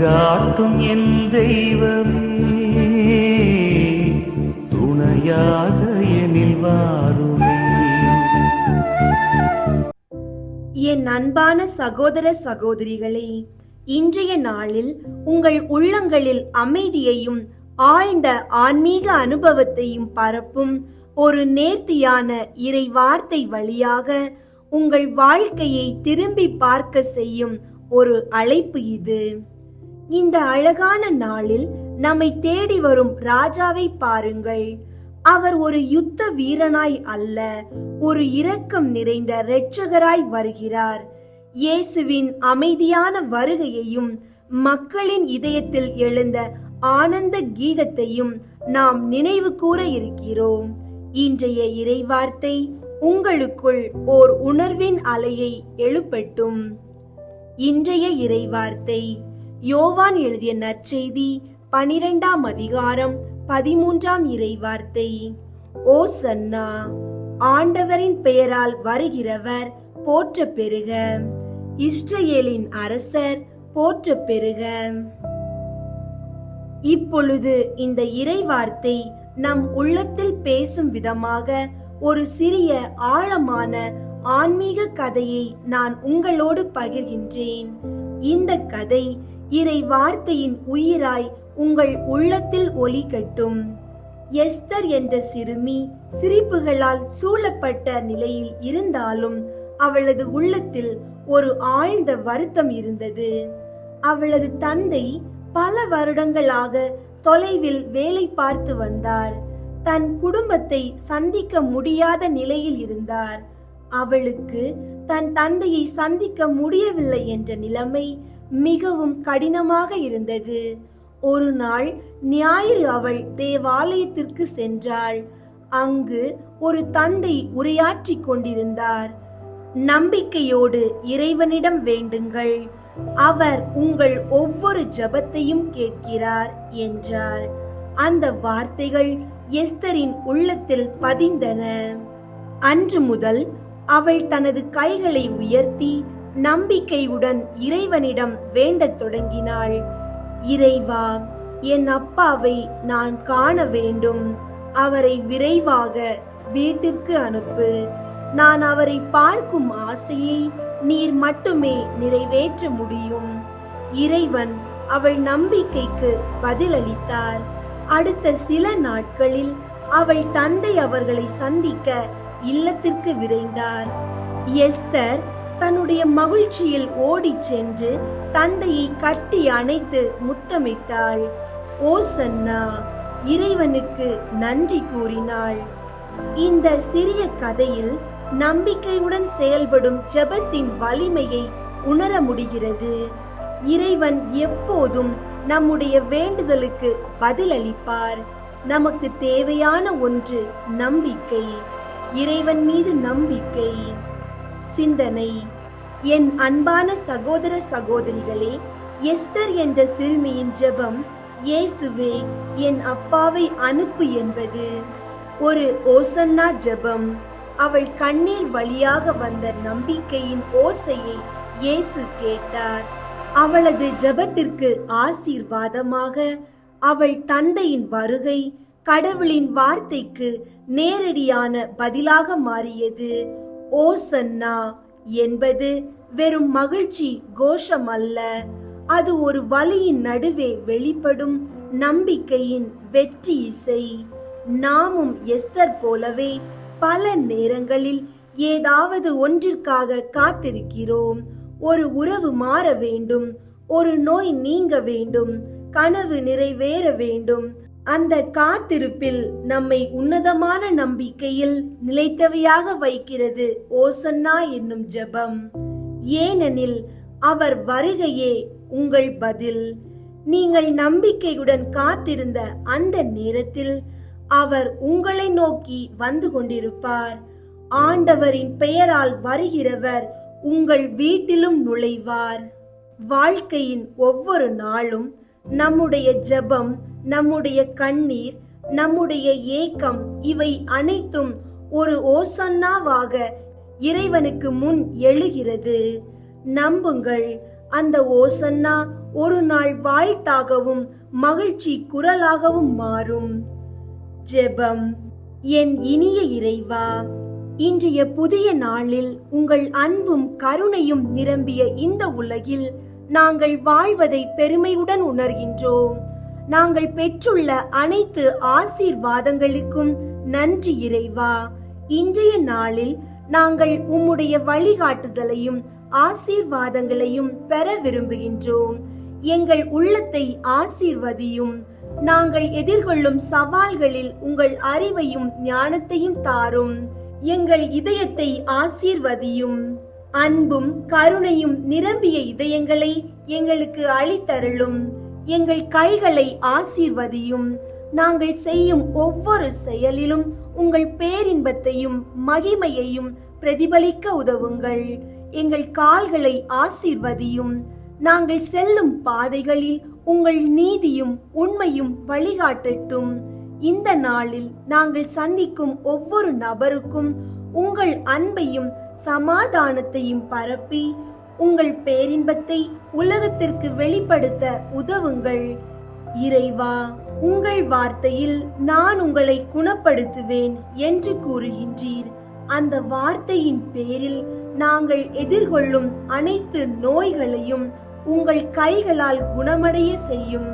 வழிகாட்டும் என் தெய்வமே துணையாக எனில் வாருமே. என் அன்பான சகோதர சகோதரிகளே இன்றைய நாளில் உங்கள் உள்ளங்களில் அமைதியையும் ஆழ்ந்த ஆன்மீக அனுபவத்தையும் பரப்பும் ஒரு நேர்த்தியான இறை வார்த்தை வழியாக உங்கள் வாழ்க்கையை திரும்பி பார்க்க செய்யும் ஒரு அழைப்பு இது. இந்த அழகான நாளில் நம்மை தேடி வரும் ராஜாவை பாருங்கள். அவர் ஒரு யுத்த வீரனாய் அல்ல ஒரு இரக்கம் நிறைந்த இரட்சகராய் வருகிறார். இயேசுவின் அமைதியான வருகையையும் மக்களின் இதயத்தில் எழுந்த ஆனந்த கீதத்தையும் நாம் நினைவு கூற இருக்கிறோம். இன்றைய இறைவார்த்தை உங்களுக்குள் ஓர் உணர்வின் அலையை எழுப்பட்டும். இன்றைய இறைவார்த்தை யோவான் எழுதிய நற்செய்தி பனிரெண்டாம் அதிகாரம் பதிமூன்றாம் இறைவார்த்தை. ஓ சன்னா ஆண்டவரின் பெயரால் வருகிறவர் போற்ற பெருக இஸ்ரேலின் அரசர் போற்ற பெருக இப்பொழுது இந்த இறைவார்த்தை நம் உள்ளத்தில் பேசும் விதமாக ஒரு சிறிய ஆழமான ஆன்மீக கதையை நான் உங்களோடு பகிர்கின்றேன். இந்த கதை இறை வார்த்தையின் உயிராய் உங்கள் உள்ளத்தில் ஒலிக்கட்டும் எஸ்தர் என்ற சிறுமி சிரிப்புகளால் சூழப்பட்ட நிலையில் இருந்தாலும் அவளது உள்ளத்தில் ஒரு ஆழ்ந்த வருத்தம் இருந்தது. அவளது தந்தை பல வருடங்களாக தொலைவில் வேலை பார்த்து வந்தார். தன் குடும்பத்தை சந்திக்க முடியாத நிலையில் இருந்தார். அவளுக்கு தன் தந்தையை சந்திக்க முடியவில்லை என்ற நிலைமை மிகவும் கடினமாக இருந்தது. ஒரு நாள் ஞாயிறு அவள் தேவாலயத்திற்கு சென்றாள். அங்கு ஒரு தந்தை உரையாற்றிக் கொண்டிருந்தார். நம்பிக்கையோடு இறைவனிடம் வேண்டுங்கள். அவர் உங்கள் ஒவ்வொரு ஜெபத்தையும் கேட்கிறார் என்றார். அந்த வார்த்தைகள் எஸ்தரின் உள்ளத்தில் பதிந்தன. அன்று முதல் அவள் தனது கைகளை உயர்த்தி நம்பிக்கையுடன் இறைவனிடம் வேண்டத் தொடங்கினாள். இறைவா என் அப்பாவை நான் காண வேண்டும். அவரை விரைவாக வீட்டிற்கு அனுப்பு. நான் அவரை பார்க்கும் ஆசையை நீர் மட்டுமே நிறைவேற்ற முடியும். இறைவன் அவள் நம்பிக்கைக்கு பதிலளித்தார். அடுத்த சில நாட்களில் அவள் தந்தை அவர்களை சந்திக்க இல்லத்திற்கு விரைந்தார். எஸ்தர் தன்னுடைய மகிழ்ச்சியில் ஓடிச் சென்று தந்தையை கட்டி அணைத்து முத்தமிட்டாள். ஓ சன்னா இறைவனுக்கு நன்றி கூறினாள். இந்த சிறிய கதையில் நம்பிக்கையுடன் செயல்படும் ஜெபத்தின் வலிமையை உணர முடிகிறது. இறைவன் எப்போதும் நம்முடைய வேண்டுதலுக்கு பதிலளிப்பார். நமக்கு தேவையான ஒன்று நம்பிக்கை. இறைவன் மீது நம்பிக்கை. சிந்தனை. என் அன்பான சகோதர சகோதரிகளே எஸ்தர் என்ற சிறுமியின் ஜெபம் இயேசுவே என் அப்பாவை அனுப்பு என்பது. ஒரு ஓசன்னா ஜெபம். அவள் கண்ணீர் வழியாக வந்த நம்பிக்கையின் ஓசையை இயேசு கேட்டார். அவளது ஜெபத்திற்கு ஆசீர்வாதமாக அவள் தந்தையின் வருகை கடவுளின் வார்த்தைக்கு நேரடியான பதிலாக மாறியது. ஓசன்னா என்பது வெறும் மகிழ்ச்சி கோஷம் அல்ல. அது ஒரு வலியின் நடுவே வெளிப்படும் நம்பிக்கையின் வெற்றி இசை. நாமும் எஸ்தர் போலவே பல நேரங்களில் ஏதாவது ஒன்றிற்காக காத்திருக்கிறோம். ஒரு உறவு மாற வேண்டும் ஒரு நோய் நீங்க வேண்டும் கனவு நிறைவேற வேண்டும். அந்த காத்திருப்பில் நம்மை உன்னதமான நம்பிக்கையில் நிலைத்தவையாக வைக்கிறது ஓசன்னா என்னும் ஜெபம். ஏனெனில் அவர் வருகையே உங்கள் பதில். நீங்கள் நம்பிக்கையுடன் காத்திருந்த அந்த நேரத்தில் அவர் உங்களை நோக்கி வந்து கொண்டிருப்பார். ஆண்டவரின் பெயரால் வருகிறவர் உங்கள் வீட்டிலும் நுழைவார். வாழ்க்கையின் ஒவ்வொரு நாளும் நம்முடைய ஜெபம் நம்முடைய கண்ணீர் நம்முடைய ஏக்கம் இவை அனைத்தும் ஒரு ஓசன்னாவாக இறைவனுக்கு முன் எழுகிறது. நம்புங்கள் அந்த ஓசன்னா ஒரு நாள் வாழ்த்தாகவும் மகிழ்ச்சி குரலாகவும் மாறும். ஜெபம் என் இனிய இறைவா இன்றைய புதிய நாளில் உங்கள் அன்பும் கருணையும் நிரம்பிய இந்த உலகில் நாங்கள் வாழ்வதை பெருமையுடன் உணர்கின்றோம். நாங்கள் பெற்றுள்ள அனைத்து ஆசீர்வாதங்களுக்கும் நன்றி இறைவா. இன்றைய நாளில் நாங்கள் உம்முடைய வழிகாட்டுதலையும் ஆசீர்வாதங்களையும் பெற விரும்புகின்றோம். எங்கள் உள்ளத்தை ஆசீர்வதியும் நாங்கள் எதிர்கொள்ளும் சவால்களில் உங்கள் அறிவையும் ஞானத்தையும் தாரும். எங்கள் இதயத்தை ஆசீர்வதியும். அன்பும் கருணையும் நிரம்பிய இதயங்களை எங்களுக்கு அளித்தருளும். எங்கள் கைகளை ஆசீர்வதியும். நாங்கள் செய்யும் ஒவ்வொரு செயலிலும் உங்கள் பேரின்பத்தையும் மகிமையையும் பிரதிபலிக்க உதவுங்கள். எங்கள் கால்களை ஆசீர்வதியும். நாங்கள் செல்லும் பாதைகளில் உங்கள் நீதியும் உண்மையும் வழிகாட்டட்டும். இந்த நாளில் நாங்கள் சந்திக்கும் ஒவ்வொரு நபருக்கும் உங்கள் அன்பையும் சமாதானத்தையும் பரப்பி உங்கள் பேரின்பத்தை உலகத்திற்கு வெளிப்படுத்த உதவுங்கள். இறைவா உங்கள் வார்த்தையில் நான் உங்களை குணப்படுத்துவேன் என்று கூறுகின்றீர். அந்த வார்த்தையின் பேரில் நாங்கள் எதிர்கொள்ளும் அனைத்து நோய்களையும் உங்கள் கைகளால் குணமடைய செய்யும்.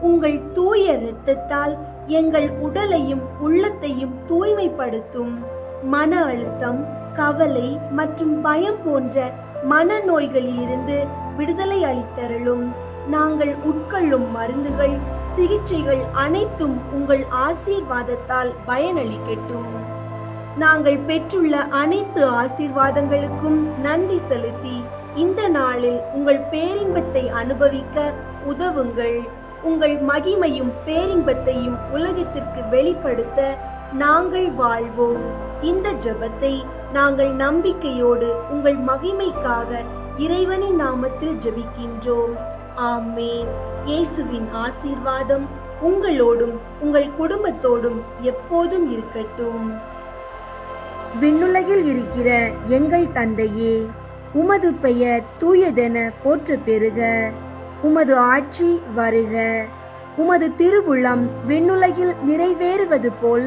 உங்கள் தூய இரத்தத்தால் எங்கள் உடலையும் உள்ளத்தையும் தூய்மைப்படுத்தும். மன அழுத்தம் கவலை மற்றும் பயம் போன்ற மனநோய்களிலிருந்து விடுதலை அளித்தருளும். நாங்கள் உட்கொள்ளும் மருந்துகள் சிகிச்சைகள் அனைத்தும் உங்கள் ஆசீர்வாதத்தால் பயனளிக்கட்டும். நாங்கள் பெற்றுள்ள அனைத்து ஆசீர்வாதங்களுக்கும் நன்றி செலுத்தி இந்த நாளில் உங்கள் பேரின்பத்தை அனுபவிக்க உதவுங்கள். உங்கள் மகிமையும் பேரின்பத்தையும் உலகத்திற்கு வெளிப்படுத்த நாங்கள் வாழ்வோம். இந்த ஜெபத்தை நாங்கள் நம்பிக்கையோடு உங்கள் மகிமைக்காக இறைவனின் நாமத்தில் ஜெபிக்கின்றோம். ஆமேன். இயேசுவின் ஆசீர்வாதம் உங்களோடும் உங்கள் குடும்பத்தோடும் எப்போதும் இருக்கட்டும். விண்ணுலகில் இருக்கிற எங்கள் தந்தையே உமது பெயர் தூயதென போற்று பெறுக உமது ஆட்சி வருக. உமது திருவுளம் விண்ணுலகில் நிறைவேறுவது போல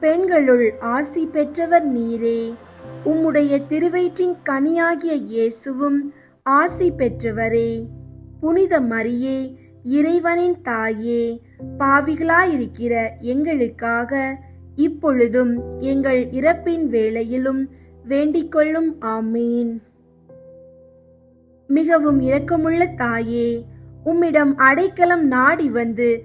பெண்களுள் ஆசி பெற்றவர் நீரே. உம்முடைய திருவயிற்றின் கனியாகிய இயேசுவும் ஆசி பெற்றவரே. புனித மரியே இறைவனின் தாயே பாவிகளாயிருக்கிற எங்களுக்காக இப்பொழுதும் எங்கள் இறப்பின் வேளையிலும் வேண்டிக்கொள்ளும் ஆமீன். மிகவும் இரக்கமுள்ள தாயே உம்மிடம் அடைக்கலம் நாடி வந்து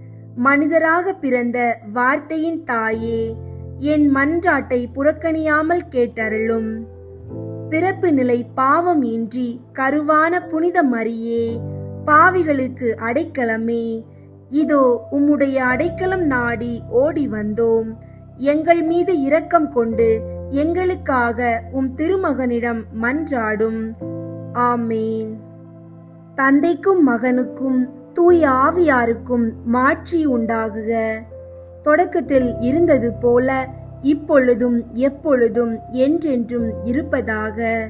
மனிதராக பிறந்த வார்த்தையின் தாயே என் மன்றாட்டை புறக்கணியாமல் கேட்டருளும். பிறப்பு நிலை பாவம் இன்றி கருவான புனித மரியே பாவிகளுக்கு அடைக்கலமே. இதோ உம்முடைய அடைக்கலம் நாடி ஓடி வந்தோம். எங்கள் மீது இரக்கம் கொண்டு எங்களுக்காக உம் திருமகனிடம் மன்றாடும். ஆமேன். தந்தைக்கும் மகனுக்கும் தூய ஆவியாருக்கும் மாட்சி உண்டாகுக. தொடக்கத்தில் இருந்தது போல இப்பொழுதும் எப்பொழுதும் என்றென்றும் இருப்பதாக.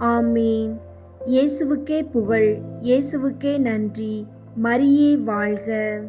ஆமீன். இயேசுவுக்கே புகழ் இயேசுவுக்கே நன்றி. மரியே வாழ்க.